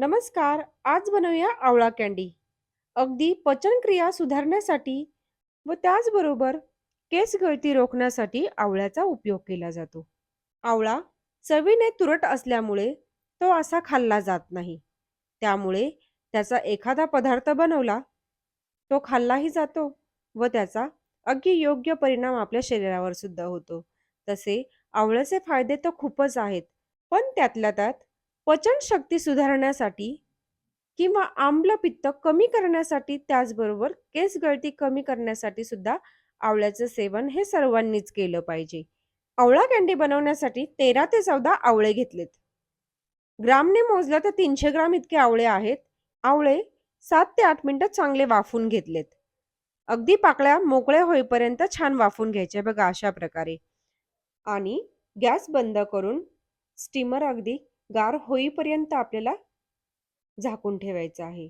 नमस्कार आज बनवूया आवळा कँडी अगदी पचनक्रिया सुधारण्यासाठी व त्याचबरोबर केस गळती रोखण्यासाठी आवळ्याचा उपयोग केला जातो. आवळा चवीने तुरट असल्यामुळे तो असा खाल्ला जात नाही. त्यामुळे त्याचा एखादा पदार्थ बनवला तो खाल्लाही जातो व त्याचा अगदी योग्य परिणाम आपल्या शरीरावर सुद्धा होतो. तसे आवळ्याचे फायदे तर खूपच आहेत पण त्यातल्या त्यात पचनशक्ती सुधारण्यासाठी किंवा आम्लपित्त कमी करण्यासाठी त्याचबरोबर केस गळती कमी करण्यासाठी सुद्धा आवळ्याचं सेवन हे सर्वांनीच केलं पाहिजे. आवळा कँडी बनवण्यासाठी तेरा ते चौदा आवळे घेतलेत. ग्रामने मोजलं तर तीनशे ग्राम इतके आवळे आहेत. आवळे सात ते आठ मिनिटं चांगले वाफून घेतलेत. अगदी पाकळ्या मोकळ्या होईपर्यंत छान वाफून घ्यायचे बघा अशा प्रकारे. आणि गॅस बंद करून स्टीमर अगदी गार होईपर्यंत आपल्याला झाकून ठेवायचं आहे.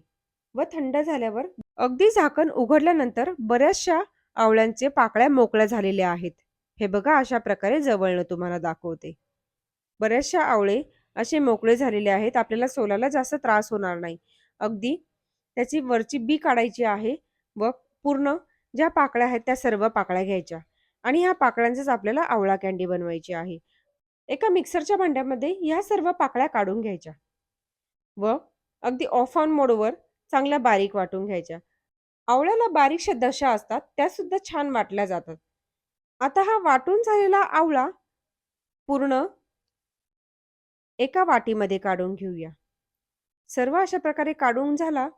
व थंड झाल्यावर अगदी झाकण उघडल्यानंतर बऱ्याचशा आवळ्यांचे पाकळ्या मोकळ्या झालेल्या आहेत. हे बघा अशा प्रकारे जवळनं तुम्हाला दाखवते. बऱ्याचशा आवळे असे मोकळे झालेले आहेत. आपल्याला सोलाला जास्त त्रास होणार नाही. अगदी त्याची वरची बी काढायची आहे व पूर्ण ज्या पाकळ्या आहेत त्या सर्व पाकळ्या घ्यायच्या. आणि ह्या पाकळ्यांचाच आपल्याला आवळा कँडी बनवायची आहे. एका मिक्सरच्या भांड्यामध्ये ह्या सर्व पाकळ्या काढून घ्यायच्या व अगदी ऑफ ऑन मोडवर चांगल्या बारीक वाटून घ्यायच्या. आवळ्याला बारीकशा दशा असतात त्या सुद्धा छान वाटल्या जातात. आता हा वाटून झालेला आवळा पूर्ण एका वाटीमध्ये काढून घेऊया. सर्व अशा प्रकारे काढून झाला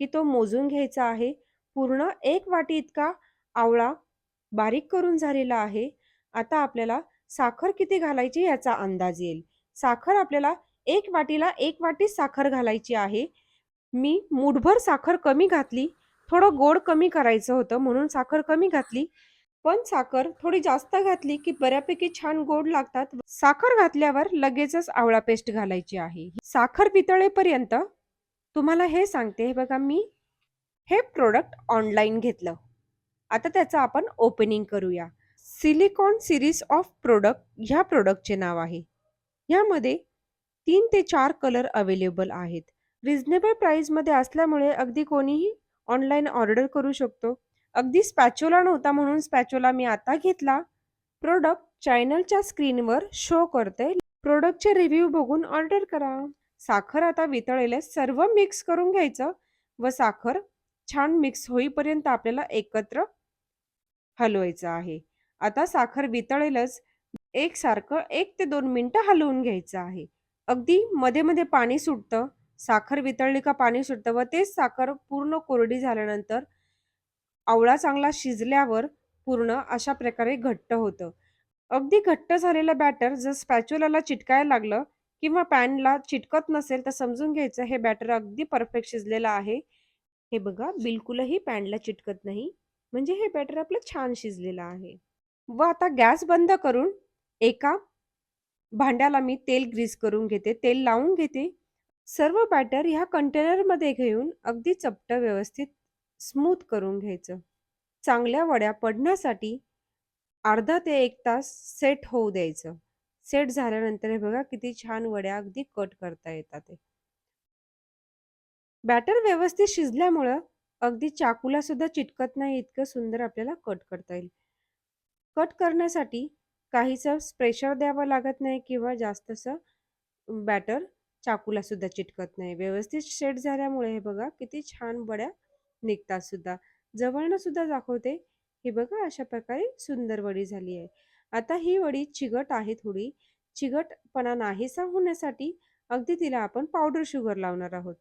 की तो मोजून घ्यायचा आहे. पूर्ण एक वाटी इतका आवळा बारीक करून झालेला आहे. आता आपल्याला साखर किती घालायची याचा अंदाज येईल. साखर आपल्याला एक वाटीला एक वाटी साखर घालायची आहे. मी मुठभर साखर कमी घातली. थोडं गोड कमी करायचं होतं म्हणून साखर कमी घातली. पण साखर थोडी जास्त घातली की बऱ्यापैकी छान गोड लागतात. साखर घातल्यावर लगेचच आवळा पेस्ट घालायची आहे. साखर पितळेपर्यंत तुम्हाला हे सांगते. हे बघा मी हे प्रोडक्ट ऑनलाईन घेतलं. आता त्याचं आपण ओपनिंग करूया. सिलिकॉन सिरीज ऑफ प्रोडक्ट ह्या प्रोडक्टचे नाव आहे. ह्यामध्ये तीन ते चार कलर अवेलेबल आहेत. रिझनेबल प्राईसमध्ये असल्यामुळे अगदी कोणीही ऑनलाईन ऑर्डर करू शकतो. अगदी स्पॅचोला नव्हता म्हणून स्पॅचोला मी आता घेतला. प्रोडक्ट चॅनलच्या स्क्रीनवर शो करते. प्रोडक्टचे रिव्ह्यू बघून ऑर्डर करा. साखर आता वितळेले सर्व मिक्स करून घ्यायचं व साखर छान मिक्स होईपर्यंत आपल्याला एकत्र हलवायचं आहे. आता साखर वितळेलच. एकसारखं एक ते दोन मिनटं हलवून घ्यायचं आहे. अगदी मध्ये मध्ये पाणी सुटतं. साखर वितळली का पाणी सुटतं व तेच साखर पूर्ण कोरडी झाल्यानंतर आवळा चांगला शिजल्यावर पूर्ण अशा प्रकारे घट्ट होतं. अगदी घट्ट झालेलं बॅटर जर स्पॅच्युलाला चिटकायला लागलं किंवा पॅनला चिटकत नसेल तर समजून घ्यायचं हे बॅटर अगदी परफेक्ट शिजलेलं आहे. हे बघा बिलकुलही पॅनला चिटकत नाही. म्हणजे हे बॅटर आपलं छान शिजलेलं आहे. व आता गॅस बंद करून एका भांड्याला मी तेल ग्रीस करून घेते. तेल लावून घेते. सर्व बॅटर ह्या कंटेनरमध्ये घेऊन अगदी चपट व्यवस्थित स्मूथ करून घ्यायचं. चांगल्या वड्या पडण्यासाठी अर्धा ते एक तास सेट होऊ द्यायचं. सेट झाल्यानंतर हे बघा किती छान वड्या अगदी कट करता येतात ते बॅटर व्यवस्थित शिजल्यामुळं अगदी चाकूला सुद्धा चिटकत नाही इतकं सुंदर आपल्याला कट करता येईल. कट करण्यासाठी काहीसं प्रेशर द्यावं लागत नाही किंवा जास्तसं बॅटर चाकूला सुद्धा चिटकत नाही. व्यवस्थित शेड झाल्यामुळे हे बघा किती छान बड्या निघतात सुद्धा. जवळनं सुद्धा दाखवते. हे बघा अशा प्रकारे सुंदर वडी झाली आहे. आता ही वडी चिगट आहे थोडी. चिगटपणा नाहीसा होण्यासाठी अगदी तिला आपण पावडर शुगर लावणार आहोत.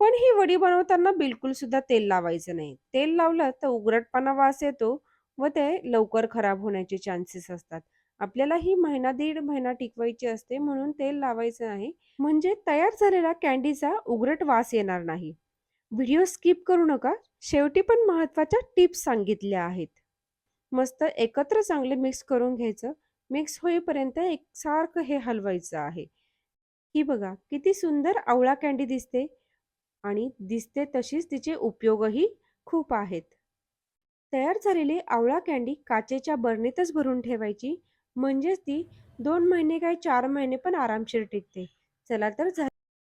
पण ही वडी बनवताना बिलकुल सुद्धा तेल लावायचं नाही. तेल लावलं तर उघडटपणा वास येतो. व ते लवकर खराब होण्याचे चान्सेस असतात. आपल्याला ही महिना दीड महिना टिकवायची असते म्हणून तेल लावायचं नाही. म्हणजे तयार झालेला कॅन्डीचा उघरट वास येणार नाही. व्हिडिओ स्किप करू नका. शेवटी पण महत्त्वाच्या टिप्स सांगितल्या आहेत. मस्त एकत्र चांगले मिक्स करून घ्यायचं. मिक्स होईपर्यंत एकसारखं हे हलवायचं आहे. ही बघा किती सुंदर आवळा कॅन्डी दिसते. आणि दिसते तशीच तिचे उपयोगही खूप आहेत. तयार झालेली आवळा कँडी काचेच्या बरणीतच भरून ठेवायची. म्हणजेच ती दोन महिने काय चार महिने पण आरामशीर टिकते. चला तर